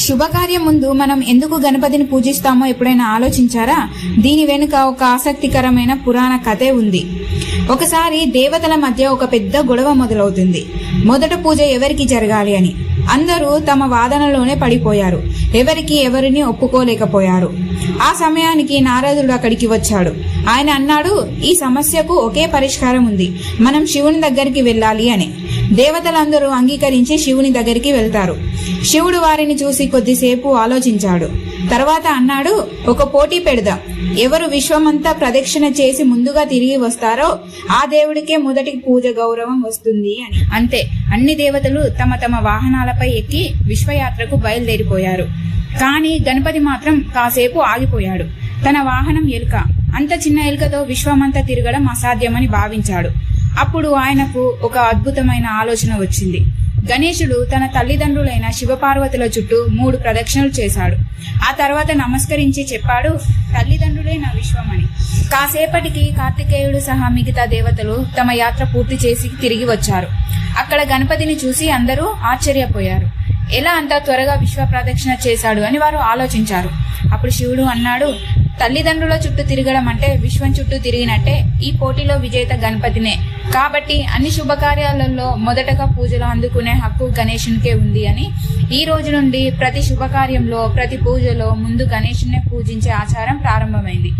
శుభకార్యం ముందు మనం ఎందుకు గణపతిని పూజిస్తామో ఎప్పుడైనా ఆలోచించారా? దీని వెనుక ఒక ఆసక్తికరమైన పురాణ కథే ఉంది. ఒకసారి దేవతల మధ్య ఒక పెద్ద గొడవ మొదలవుతుంది. మొదట పూజ ఎవరికి జరగాలి అని. అందరూ తమ వాదనలోనే పడిపోయారు. ఎవరికి ఎవరిని ఒప్పుకోలేకపోయారు. ఆ సమయానికి నారదుడు అక్కడికి వచ్చాడు. ఆయన అన్నాడు ఈ సమస్యకు ఒకే పరిష్కారం ఉంది మనం శివుని దగ్గరికి వెళ్ళాలి అని. దేవతలందరూ అంగీకరించి శివుని దగ్గరికి వెళ్తారు. శివుడు వారిని చూసి కొద్దిసేపు ఆలోచించాడు. తర్వాత అన్నాడు ఒక పోటీ పెడదాం. ఎవరు విశ్వమంతా ప్రదక్షిణ చేసి ముందుగా తిరిగి వస్తారో ఆ దేవుడికే మొదటి పూజ గౌరవం వస్తుంది అని. అంతే అన్ని దేవతలు తమ తమ వాహనాలపై ఎక్కి విశ్వయాత్రకు బయలుదేరిపోయారు. కానీ గణపతి మాత్రం కాసేపు ఆగిపోయాడు. తన వాహనం ఎలుక అంత చిన్న ఎలుకతో విశ్వమంతా తిరగడం అసాధ్యమని భావించాడు. అప్పుడు ఆయనకు ఒక అద్భుతమైన ఆలోచన వచ్చింది. గణేశుడు తన తల్లిదండ్రులైన శివపార్వతుల చుట్టూ మూడు ప్రదక్షిణలు చేశాడు. ఆ తర్వాత నమస్కరించి చెప్పాడు తల్లిదండ్రులే నా విశ్వమని కాసేపటికి కార్తికేయుడు సహా మిగతా దేవతలు తమ యాత్ర పూర్తి చేసి తిరిగి వచ్చారు. అక్కడ గణపతిని చూసి అందరూ ఆశ్చర్యపోయారు. ఎలా అంత త్వరగా విశ్వ ప్రదక్షిణ చేశాడు అని వారు ఆలోచించారు. అప్పుడు శివుడు అన్నాడు తల్లిదండ్రుల చుట్టూ తిరగడం అంటే విశ్వం చుట్టూ తిరిగినట్టే ఈ పోటీలో విజేత గణపతినే. కాబట్టి అన్ని శుభకార్యాలలో మొదటగా పూజలు అందుకునే హక్కు గణేషునికే ఉంది అని ఈ రోజు నుండి ప్రతి శుభకార్యంలో ప్రతి పూజలో ముందు గణేషునే పూజించే ఆచారం ప్రారంభమైంది.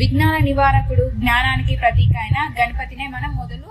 విజ్ఞాన నివారకుడు జ్ఞానానికి ప్రతీక అయిన గణపతినే మనం మొదలు